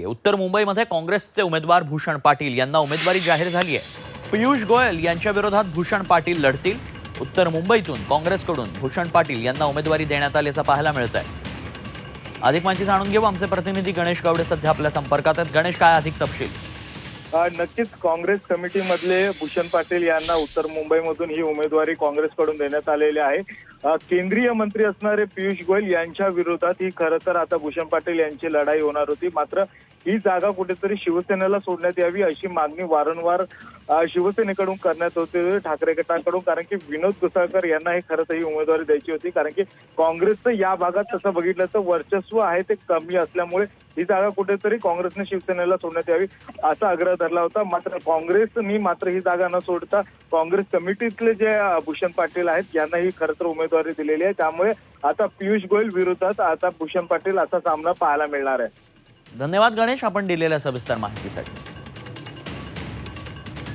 आहे उत्तर मुंबईमध्ये काँग्रेसचे उमेदवार भूषण पाटील यांना उमेदवारी जाहीर झाली आहे पियुष गोयल यांच्या विरोधात भूषण पाटील लढतील. उत्तर मुंबईतून काँग्रेसकडून भूषण पाटील यांना उमेदवारी देण्यात आल्याचं पाहायला मिळत आहे अधिक माहिती जाणून घेऊ. आमचे प्रतिनिधी गणेश गावडे सध्या आपल्या संपर्कात आहेत. गणेश काय अधिक तपशील? नक्कीच काँग्रेस कमिटीमधले भूषण पाटील यांना उत्तर मुंबईमधून ही उमेदवारी काँग्रेसकडून देण्यात आलेली आहे. केंद्रीय मंत्री असणारे पियुष गोयल यांच्या विरोधात ही खरं तर आता भूषण पाटील यांची लढाई होणार होती. मात्र ही जागा कुठेतरी शिवसेनेला सोडण्यात यावी अशी मागणी वारंवार शिवसेनेकडून करण्यात होते ठाकरे गटाकडून. कारण की विनोद घुसाळकर यांना ही खरं तर ही उमेदवारी द्यायची होती. कारण की काँग्रेसचं या भागात तसं बघितलं तर वर्चस्व आहे ते कमी असल्यामुळे ही जागा कुठेतरी काँग्रेसने शिवसेनेला सोडण्यात यावी असा आग्रह धरला होता. मात्र काँग्रेसनी मात्र ही जागा न सोडता काँग्रेस कमिटीतले जे भूषण पाटील आहेत यांना ही खरं तर उमेदवारी दिलेली आहे. त्यामुळे आता पियुष गोयल विरोधात आता भूषण पाटील असा सामना पाहायला मिळणार आहे. धन्यवाद गणेश आपण दिलेल्या सविस्तर माहितीसाठी.